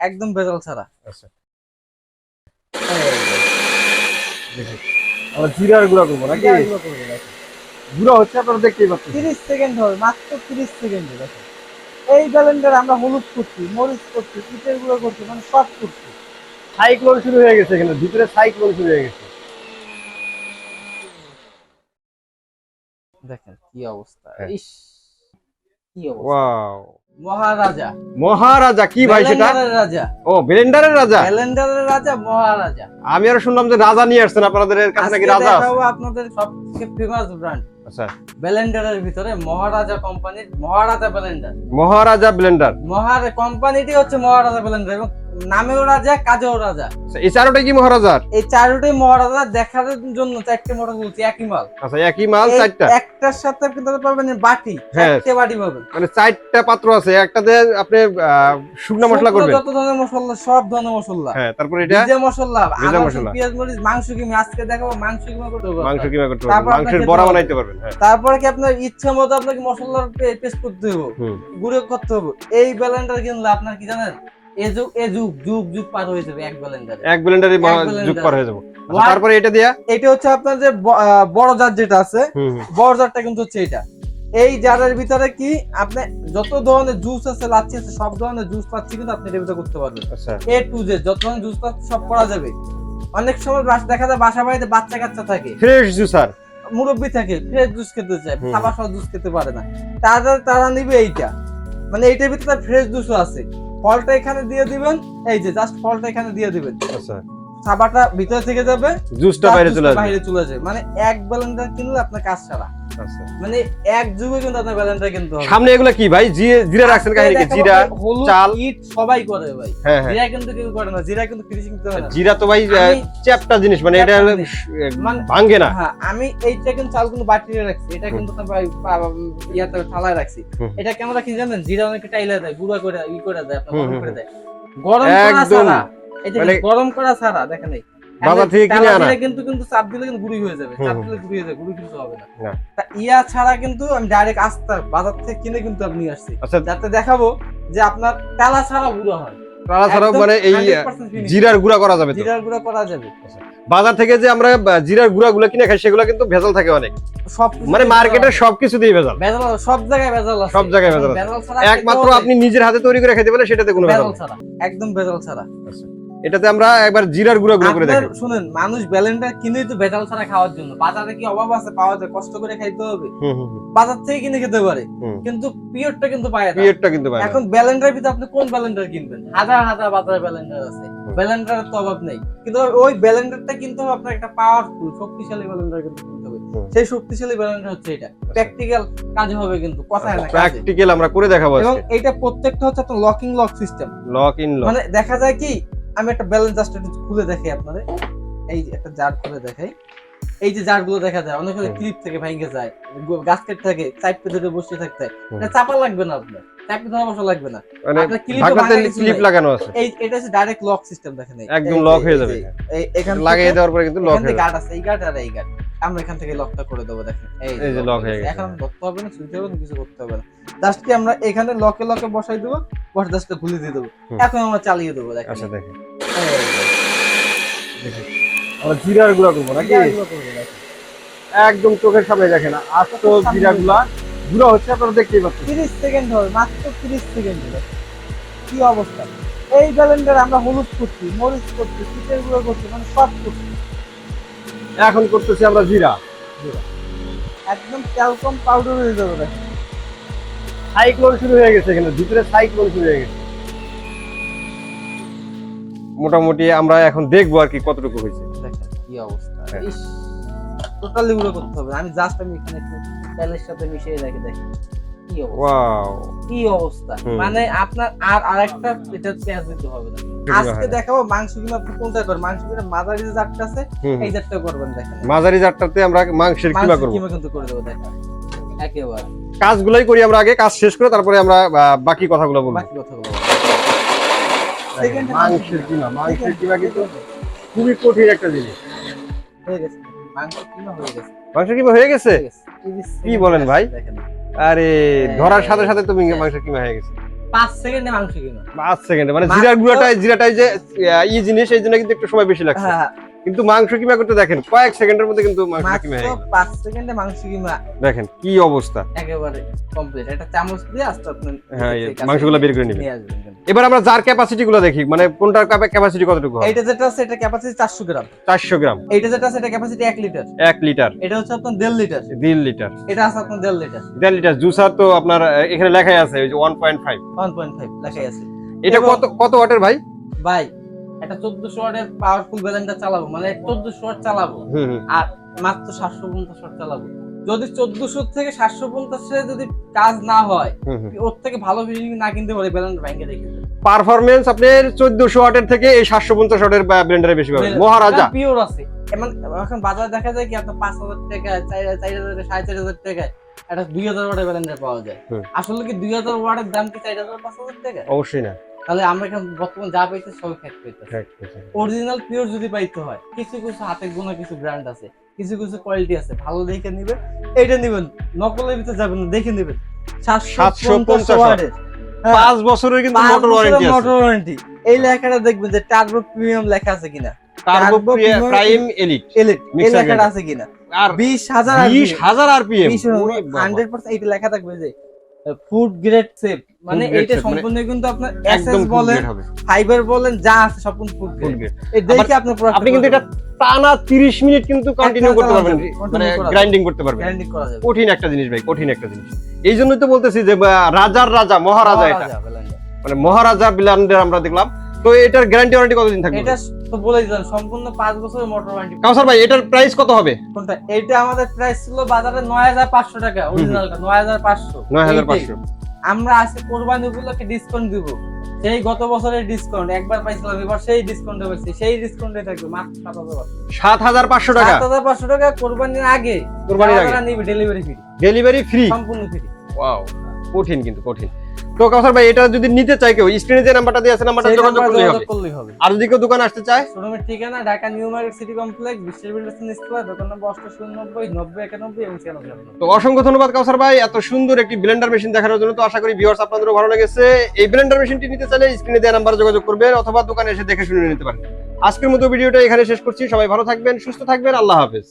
একদম ভেজাল ছাড়া। আচ্ছা। আমরা জিরার গুঁড়া করব নাকি। গুঁড়া হচ্ছে আপনারা দেখতেই পাচ্ছেন। 30 সেকেন্ড হবে মাত্র 30 সেকেন্ডে দেখেন এই ব্যালেন্ডার আমরা হলুদ করছি মরিচ করছি পিঠের গুঁড়ো করছি মানে সব করছি। সাইক্লোন শুরু হয়ে গেছে এখানে ভিতরে সাইক্লোন শুরু হয়ে গেছে। দেখেন কি অবস্থা। হ্যাঁ। ইস। কি অবস্থা? ওয়াও। মহারাজা। মহারাজা কি ভাই সেটা? রাজা। ও ব্লেন্ডারের রাজা? ব্যালেন্ডারের রাজা মহারাজা। আমি আর শুনলাম যে রাজা নিয়ে আসছেন আপনাদের কাছে নাকি রাজা আছে। আপনাদের সবচেয়ে ফেমাস ব্র্যান্ড আচ্ছা। ব্যালেন্ডারের ভিতরে মহারাজা কোম্পানির মহারাজা ব্লেন্ডার। মহারাজা ব্লেন্ডার। মহার কোম্পানিটি হচ্ছে মহারাজা ব্লেন্ডার এবং নামেও রাজা কাজেও রাজা এই চারোটাই কি মহারাজার? এই চারটি মহারাজা দেখার জন্য চারটে মডেল বলছি একই মাল। আচ্ছা একই মাল চারটা? একটার সাথে আপনি পাবেন বাটি হ্যাঁ। চারটে বাটি পাবেন। মানে চারটা পাত্র আছে একটাতে আপনি শুকনো মশলা করবেন? যত ধরনের মশলা সব ধরনের মশলা। হ্যাঁ তারপর এটা? ভিজে মশলা ভিজে মশলা। পেঁয়াজ মরিচ মাংস কিমা আজকে দেখাবো? মাংস কিমা করতে মাংস। কিমা করতে পারবেন মাংসের বড়া বানাইতে পারবেন হ্যাঁ। তারপরে কি আপনার ইচ্ছা মতো আপনাকে মশলার পেস্ট করতে হবে। গুঁড়ো করতে হবে। এই ব্যালেন্ডার কিনলে আপনার কি জানেন? এ যুগ এ যুগ যুগ যুগ পার হয়ে যাবে এক ব্যালেন্ডারে এক ব্লেন্ডারে যুগ পার হয়ে যাব। আচ্ছা, তারপরে এটা দিয়া? এটা হচ্ছে আপনার যে বড় জার যেটা আছে হুম হুম। বড় জারটা কিন্তু হচ্ছে এটা। এই জারের ভিতরে কি আপনি যত ধরনের জুস আছে লাচ্ছি আছে সব ধরনের জুস পাচ্ছি কিন্তু আপনি এর ভিতরে করতে পারবেন। আচ্ছা। এ টু জেড যত ধরনের জুস পাচ্ছি সব করা যাবে। অনেক সময় দেখা যায় বাসা বাড়িতে বাচ্চা কাচ্চা থাকে। ফ্রেশ জুসার মুরব্বী থাকে ফ্রেশ জুস খেতে চায় খাবার সহ জুস খেতে পারে না। তারা তারা নিবে এইটা। মানে এইটার ভিতরে ফ্রেশ জুসও আছে। ফলটা এখানে দিয়ে দিবেন। এই যে জাস্ট ফলটা এখানে দিয়ে দিবেন। আচ্ছা। সাবাটা ভিতরে থেকে যাবে জুসটা বাইরে চলে আসবে। বাইরে চলে যাবে মানে এক ব্যালেন্ডার কিনলে আপনার কাজ সারা আচ্ছা। মানে এক যুগে কিন্তু আপনার ব্যালেন্ডার কিনতে হবে। সামনে এগুলা কি ভাই? জিরা রাখছেন কাহিনী কি? জিরা চাল। ইট সবাই করে ভাই। হ্যাঁ হ্যাঁ। জিরা কিন্তু কেউ করে না জিরা কিন্তু ফিনিশিং দিতে হয় জিরা তো ভাই চ্যাপটা জিনিস মানে এটা মানে ভাঙ্গে না। হ্যাঁ আমি এইটা কিন্তু চাল কিন্তু বাটিয়ে রাখছি। এটা কিন্তু ভাই ইয়াতে থালায় রাখছি। এটা কেমন রাখি জানেন? জিরা অনেকে টাইলে দেয় গুঁড়া করে ই করে দেয় আপনার করে দেয়। গরম করা। ছাড়া। গরম করা ছাড়া দেখেন এই। বাজার থেকে কিনে আনা। কিন্তু কিন্তু চাপ দিলে কিন্তু গুঁড়ি হয়ে যাবে। চাপ দিলে গুঁড়ি হয়ে যাবে গুঁড়ি কিন্তু হবে না। তা ইয়া ছাড়া কিন্তু আমি ডাইরেক্ট আস্তা বাজার থেকে কিনে কিন্তু আপনি আসছি। আচ্ছা। যাতে দেখাবো যে আপনার টালা ছাড়া গুঁড়ো হয়। ছাড়াও মানে এই জিরার গুঁড়া করা যাবে জিরার গুঁড়া করা যাবে। বাজার থেকে যে আমরা জিরার গুঁড়া গুলো কিনে খাই সেগুলো কিন্তু ভেজাল থাকে অনেক। সব মানে মার্কেটের সবকিছু দিয়ে ভেজাল। ভেজাল সব জায়গায় ভেজাল আছে। সব জায়গায় ভেজাল একমাত্র আপনি নিজের হাতে তৈরি করে খেতে পারলে সেটাতে কোনো ভেজাল ভেজাল ছাড়া একদম ভেজাল ছাড়া। এটাতে আমরা একবার জিরার গুঁড়া গুঁড়ো করে দেখি শুনেন মানুষ ব্যালেন্ডার কিনেই তো ভেজাল ছাড়া খাওয়ার জন্য। বাজারে কি অভাব আছে? পাওয়া যায় কষ্ট করে খাইতে হবে। বাজার থেকে কিনে খেতে পারে কিন্তু পিওরটা কিন্তু পায় না। পিরিয়ডটা কিন্তু পায় এখন ব্যালেন্ডার ভিতরে আপনি কোন ব্যালেন্ডার কিনবেন? হাজার হাজার বাজারে ব্যালেন্ডার আছে। হুম। ব্যালেন্ডারের তো অভাব নেই। কিন্তু ওই ব্যালেন্ডারটা কিন্তু আপনার একটা পাওয়ারফুল শক্তিশালী ব্যালেন্ডার কিন্তু কিনতে হবে। সেই শক্তিশালী ব্যালেন্ডার হচ্ছে এটা। প্র্যাকটিক্যাল কাজ হবে কিন্তু কথা না প্র্যাকটিক্যাল আমরা করে দেখাবো এবং এটা প্রত্যেকটা হচ্ছে আপনার locking lock system lock in lock মানে দেখা যায় কি আমি একটা ব্যালেন্স জাস্ট একটু খুলে দেখাই আপনাদের। এই যে একটা জার খুলে দেখাই। এই যে জারগুলো দেখা যায় অনেক। ক্লিপ থেকে ভেঙে যায় গাছকেট থাকে চাইপে ধরে বসে থাকতে এটা চাপা লাগবে না আপনার চাইপে ধরা বসা লাগবে না। মানে আপনার ক্লিপ লাগানো আছে। এই এটা হচ্ছে ডাইরেক্ট লক সিস্টেম দেখেন একদম লক হয়ে যাবে এখান। লাগিয়ে দেওয়ার পরে কিন্তু লক হয়ে যাবে। গার্ড আছে এই গার্ড আর এই গার্ড আমরা এখান থেকে লকটা করে দেবো দেখেন। এই যে lock হয়ে গেছে। এখন ধরতে হবে না ছুঁতে হবে না কিছু করতে হবে না। জাস্ট কি আমরা এখানে লকে লকে বসাই দেবো বসে জাস্ট খুলে দিয়ে দেবো। এখন আমরা চালিয়ে দেবো দেখেন। আচ্ছা দেখেন। যে। জিরার গুঁড়া করব নাকি। একদম চোখের সামনে দেখেন আস্ত। জিরা গুলা গুঁড়া হচ্ছে আপনারা দেখতেই পাচ্ছেন 30 সেকেন্ড হবে মাত্র 30 সেকেন্ড কি অবস্থা এই ব্যালেন্ডার আমরা হলুদ করছি মরিচ করছি পিঠের গুঁড়ো করছি মানে সব করছি এখন করতেছি আমরা জিরা একদম ক্যালকম পাউডার হয়ে যাবে সাইক্লোন শুরু হয়ে গেছে এখানে ভিতরে সাইক্লোন শুরু হয়ে গেছে মোটামুটি আমরা এখন দেখব আর কি কতটুকু হয়েছে। কি অবস্থা। হ্যাঁ। টোটালি গুঁড়ো করতে হবে। আমি জাস্ট আমি এখানে একটু তেলের সাথে মিশিয়ে রেখে দেখি কি অবস্থা। মানে আপনার আর আরেকটা এটা পেঁয়াজ দিতে হবে। না আজকে দেখাবো মাংস কিনা কোনটা করবেন? মাংস কিনা মাঝারি জাতটা আছে এই জাতটা করবেন দেখেন। মাঝারি জারটাতে আমরা মাংসের কিমা করব। কিমা কিন্তু করে দেবো দেখেন। একেবারে। কাজগুলোই করি আমরা আগে কাজ শেষ করে তারপরে আমরা বাকি কথাগুলো বলব। বাকি কথাগুলো মাংসের কিমা মাংসের কিমা কিন্তু খুবই কঠিন একটা জিনিস। হয়ে গেছে। মাংস কিমা হয়ে গেছে। মাংসের কিমা হয়ে গেছে? হয়ে গেছে। 30 কি বলেন ভাই? আরে হ্যাঁ। ধরার সাথে সাথে মাংসের কিমা হয়ে গেছে। পাঁচ সেকেন্ডে মাংস কিনো পাঁচ সেকেন্ডে মানে জিরা গুঁড়াটাই জিরাটাই যে ই জিনিস এই জন্য কিন্তু একটু সময় বেশি লাগছে। হ্যাঁ। কিন্তু মাংস কিমা করতে দেখেন কয়েক সেকেন্ডের মধ্যে কিন্তু মাংস কিমা হয়ে গেল। পাঁচ সেকেন্ডে মাংস কিমা। দেখেন কি অবস্থা। একেবারে কমপ্লিট চামচ দিয়ে আস্তে আপনি হ্যাঁ এই মাংসগুলো বের করে নিবেন। এবার আমরা যার ক্যাপাসিটি গুলো দেখি মানে কোনটার ক্যাপাসিটি কতটুকু এইটা যেটা আছে এটা ক্যাপাসিটি চারশো গ্রাম। চারশো গ্রাম। এইটা যেটা আছে এটা ক্যাপাসিটি এক লিটার। এক লিটার। এটা হচ্ছে আপনার দেড় লিটার। দেড় লিটার। এটা আছে আপনার দেড় লিটার। দেড় লিটার। জুসার তো আপনার এখানে লেখাই আছে ওই যে one point five one point five লেখাই আছে। এটা কত কত ওয়াটের ভাই? ভাই এটা চোদ্দশো ওয়াটের পাওয়ারফুল ব্যালেন্ডার চালাবো মানে চোদ্দশো ওয়াট চালাবো। হুম। আর মাত্র সাতশো পঞ্চাশ ওয়াট চালাবো। যদি চোদ্দশো থেকে সাতশো পঞ্চাশে যদি কাজ না হয় ওর থেকে ভালো ফিটিং না কিনতে পারে ব্যালেন্ডার ব্যাংকে রেখে। পারফরমেন্স আপনার চোদ্দশো ওয়াটের থেকে এই সাতশো পঞ্চাশ ওয়াটের ব্লেন্ডারে বেশি পাবেন। মহারাজা। পিওর আছে। এমন এখন বাজারে দেখা যায় কি আপনার পাঁচ হাজার টাকা চার হাজার টাকা, সাড়ে চার হাজার টাকায় একটা দুই হাজার ওয়াটের ব্যালেন্ডার পাওয়া যায়। আসলে কি দুই হাজার ওয়াটের দাম কি চার হাজার পাঁচ হাজার টাকা অবশ্যই না। তাহলে আমরা এখন বর্তমান যা পাইতে সব ফ্যাক্ট পাইতে অরিজিনাল পিওর যদি পাইতে হয় কিছু কিছু হাতে গোনা কিছু ব্র্যান্ড আছে। কিছু কিছু কোয়ালিটি আছে ভালো দেখে নিবে। এইটা নিবেন নকলের ভিতরে যাবেন না দেখে নিবেন। সাতশো পঞ্চাশ হ্যাঁ, পাঁচ বছরের কিন্তু মোটর ওয়ারেন্টি আছে। মোটর ওয়ারেন্টি এই লেখাটা দেখবেন যে টার্বো প্রিমিয়াম লেখা আছে কিনা। টার্বো প্রাইম এলিট এলিট এই লেখাটা আছে কিনা। আর বিশ হাজার বিশ হাজার আরপিএম হান্ড্রেড পার্সেন্ট এইটা লেখা থাকবে যে ফুড গ্রেড সেফ মানে safe, মানে সম্পূর্ণ কিন্তু আপনার এসএস বলেন ফাইবার বলেন যা আছে সব ফুড গ্রেড এই দেখে আপনি কিন্তু এটা টানা 30 মিনিট কিন্তু কন্টিনিউ করতে পারবেন। মানে গ্রাইন্ডিং করতে পারবেন। গ্যারান্টি করা যাবে। কঠিন একটা জিনিস ভাই কঠিন একটা জিনিস। এই জন্যই তো বলতেছি যে রাজার রাজা মহারাজা এটা। মানে মহারাজা ব্লেন্ডার আমরা দেখলাম। তো এটার গ্যারান্টি ওয়ারেন্টি কতদিন থাকবে? এটা তো বলে দিলাম সম্পূর্ণ পাঁচ বছরের মোটর ওয়ারেন্টি কাউসার ভাই এটার প্রাইস কত হবে? কোনটা? এইটা আমাদের প্রাইস ছিল বাজারে নয় হাজার পাঁচশো টাকা অরিজিনালটা নয় হাজার পাঁচশো। নয় হাজার পাঁচশো। আমরা আজকে কোরবানি উপলক্ষে ডিসকাউন্ট দিব। সেই গত বছরের ডিসকাউন্ট একবার পাইছিলাম এবার সেই ডিসকাউন্টে পাইছি। সেই ডিসকাউন্টে থাকবে মাত্র সাত হাজার পাঁচশো। টাকা? সাত হাজার পাঁচশো টাকা কোরবানির আগে। কোরবানির আগে। ডেলিভারি ফ্রি ডেলিভারি ফ্রি সম্পূর্ণ ফ্রি ওয়াও কঠিন কিন্তু কঠিন। তো কাউসার ভাই এটা যদি নিতে চাই কেউ স্ক্রিনে যে নাম্বারটা দিয়ে আছে নাম্বারটা যোগাযোগ করলেই হবে। আর যদি কেউ দোকানে আসতে চায়? শোরুমের ঠিকানা Dhaka new market city complex বিশ্বের বিল্ডার্স নিস্কলা দোকান নম্বর অষ্টাশি নব্বই নব্বই একানব্বই এবং ছিয়ানব্বই। তো অসংখ্য ধন্যবাদ কাউসার ভাই এত সুন্দর একটি ব্লেন্ডার মেশিন দেখানোর জন্য। তো আশা করি ভিউয়ার্স আপনাদেরও ভালো লেগেছে। এই ব্লেন্ডার মেশিনটি নিতে চাইলে স্ক্রিনে দেওয়া নাম্বারে যোগাযোগ করবেন অথবা দোকানে এসে দেখে শুনে নিতে পারেন। আজকের মতো ভিডিওটা এখানে শেষ করছি। সবাই ভালো থাকবেন সুস্থ থাকবেন। আল্লাহ হাফেজ।